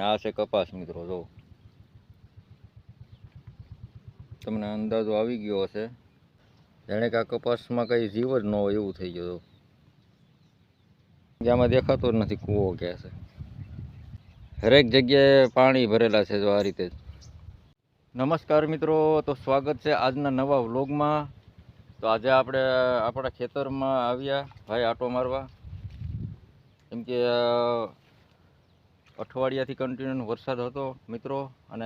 અને આ છે કપાસ મિત્રો, જો. તમને અંદાજો આવી ગયો હશે. જાણે કે આ કપાસમાં કંઈ જીવ જ ન હોય એવું થઈ ગયું આમાં દેખાતો જ નથી કૂવો ક્યાં છે. હરેક જગ્યાએ પાણી ભરેલા છે જો આ રીતે નમસ્કાર મિત્રો, તો સ્વાગત છે આજના નવા વ્લોગમાં. તો આજે આપણે, આપણા ખેતરમાં આવ્યા, ભાઈ આટો મારવા. કેમ કે અઠવાડિયાથી કન્ટિન્યુ વરસાદ હતો, મિત્રો, અને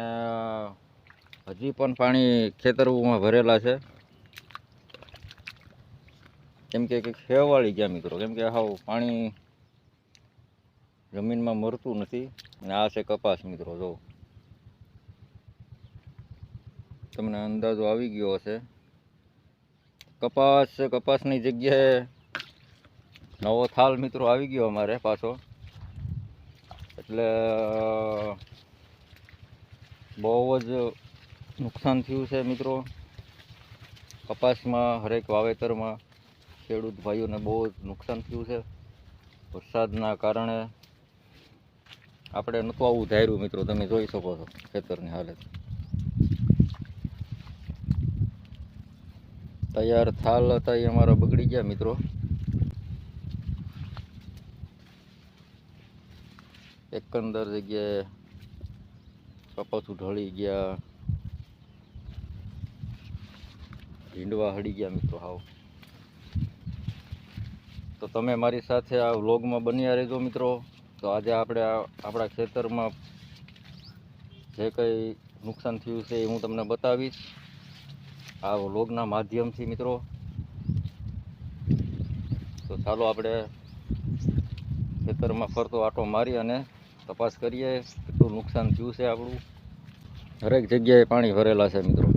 હજી પણ પાણી ખેતરમાં ભરેલા છે. કેમ કે ખેવાળી ગયા મિત્રો, કેમ કે હાવ પાણી જમીનમાં મરતું નથી, અને આ છે કપાસ મિત્રો, જો. તમને અંદાજો આવી ગયો હશે. કપાસ, કપાસની જગ્યાએ નવો થાલ મિત્રો આવી ગયો અમારે પાછો. એટલે બહુ જ નુકસાન થયું છે મિત્રો. કપાસમાં, હરેક વાવેતરમાં ખેડૂત ભાઈઓને બહુ જ નુકસાન થયું છે. વરસાદના કારણે આપણે નહોતું આવું ધાર્યું મિત્રો, તમે જોઈ શકો છો ખેતરની હાલત. તૈયાર થાલ હતા એ અમારા બગડી ગયા મિત્રો. એકંદર જગ્યાએ કપાસ ઢળી ગયા. ભીંડવા હળી ગયા મિત્રો, હાવ. તો તમે મારી સાથે આ વ્લોગમાં બન્યા રહેજો મિત્રો. તો આજે આપણે આપણા ખેતરમાં જે કંઈ નુકસાન થયું છે એ હું તમને બતાવીશ. આ વ્લોગના માધ્યમથી મિત્રો. તો ચાલો આપણે ખેતરમાં ફરતો આટો મારી અને તપાસ કરીએ, કેટલું નુકસાન થયું છે આપણું. હરેક જગ્યાએ પાણી ભરેલા છે મિત્રો.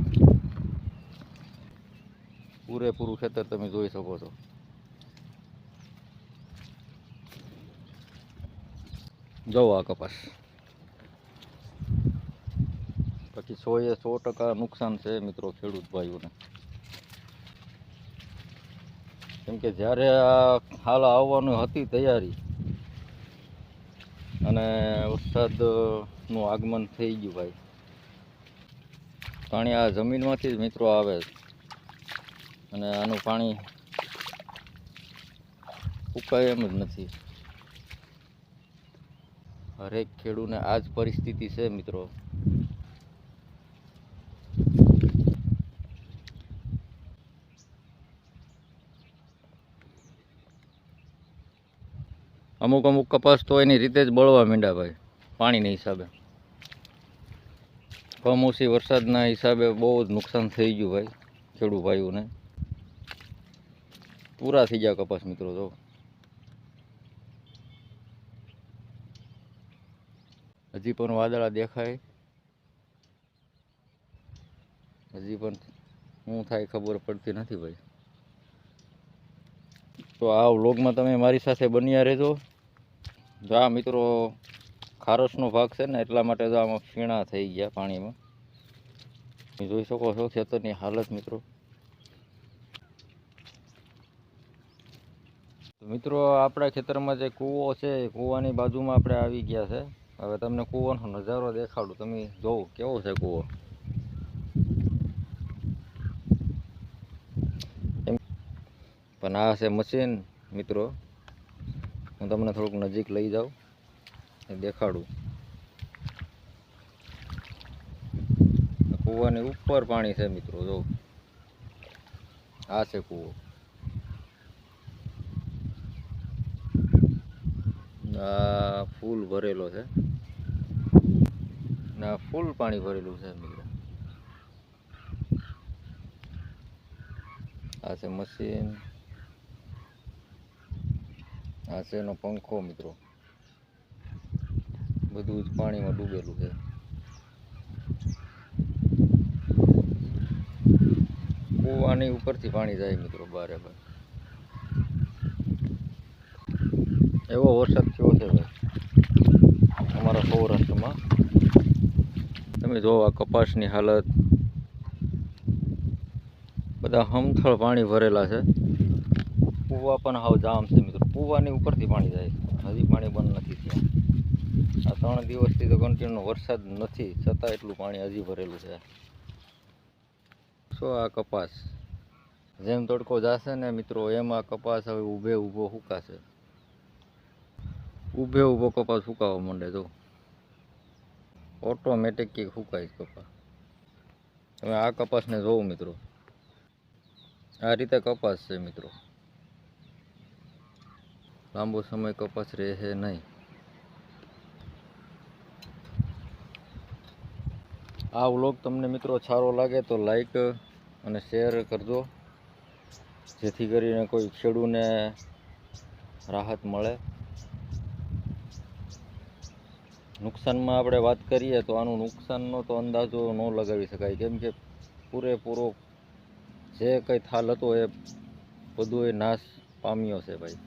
પૂરેપૂરું ખેતર તમે જોઈ શકો છો. જવો આ કપાસ. પછી સો એ સો ટકા નુકસાન છે મિત્રો ખેડૂત ભાઈઓને. કેમ કે જ્યારે આ હાલ આવવાની હતી તૈયારી અને વરસાદનું આગમન થઈ ગયું ભાઈ. પાણી આ જમીનમાંથી જ મિત્રો આવે અને આનું પાણી ઉકાય એમ જ નથી. હરેક ખેડૂને આ જ પરિસ્થિતિ છે મિત્રો. અમુક અમુક કપાસ તો એની રીતે જ બળવા માંડ્યા ભાઈ, પાણીના હિસાબે. કમોસી વરસાદના હિસાબે બહુ જ નુકસાન થઈ ગયું ભાઈ, ખેડૂત ભાઈઓને. પૂરા થઈ ગયા કપાસ મિત્રો તો. હજી પણ વાદળા દેખાય. હજી પણ શું થાય ખબર પડતી નથી ભાઈ. તો આ વ્લોગમાં તમે મારી સાથે બન્યા રહેજો. જો આ મિત્રો ખારસનો ભાગ છે ને, એટલા માટે તો આમાં ફીણા થઈ ગયા પાણીમાં. જોઈ શકો છો ખેતરની હાલત મિત્રો. મિત્રો, આપણા ખેતરમાં જે કૂવો છે, એ કૂવાની બાજુમાં આપણે આવી ગયા છે. હવે તમને કૂવાનો નજારો દેખાડું. તમે જોવો, કેવો છે કૂવો એમ પણ આ છે મશીન મિત્રો. હું તમને થોડુંક નજીક લઈ જાઉં દેખાડું. કૂવાની ઉપર પાણી છે, મિત્રો, જો. આ છે કૂવો. આ ફૂલ ભરેલો છે. ના ફૂલ પાણી ભરેલું છે, મિત્રો. આ છે મશીન આ છે એનો પંખો મિત્રો? બધું જ પાણીમાં ડૂબેલું છે. કૂવાની ઉપરથી પાણી જાય મિત્રો બારે બાર. એવો વરસાદ થયો છે ભાઈ. અમારા સૌરાષ્ટ્રમાં. તમે જોવો આ કપાસની હાલત. બધા હમથળ પાણી ભરેલા છે. કૂવા પણ હાવ જામ છે મિત્રો. કૂવાની ઉપરથી પાણી જાય હજી પાણી બંધ નથી થયા. આ ત્રણ દિવસથી તો કન્ટિન્યુ વરસાદ નથી, છતાં એટલું પાણી હજી ભરેલું છે. શું આ કપાસ? જેમ તડકો જાશે ને મિત્રો, એમ આ કપાસ હવે ઊભે ઊભો સુકાશે ઊભે ઊભો કપાસ સુકાવા માંડે તો ઓટોમેટિક કે સુકાય કપાસ. તમે આ કપાસને જોવો મિત્રો. આ રીતે કપાસ છે મિત્રો. લાંબો સમય કપાસ રહે નહીં. આ વ્લોગ તમને મિત્રો સારો લાગે તો લાઈક અને શેર કરજો. જેથી કરીને કોઈ ખેડૂને રાહત મળે. નુકસાનમાં આપણે વાત કરીએ તો આનું નુકસાનનો તો અંદાજો ન લગાવી શકાય. કેમ કે પૂરેપૂરો જે કંઈ થાલ હતો એ બધું એ નાશ પામ્યો છે ભાઈ.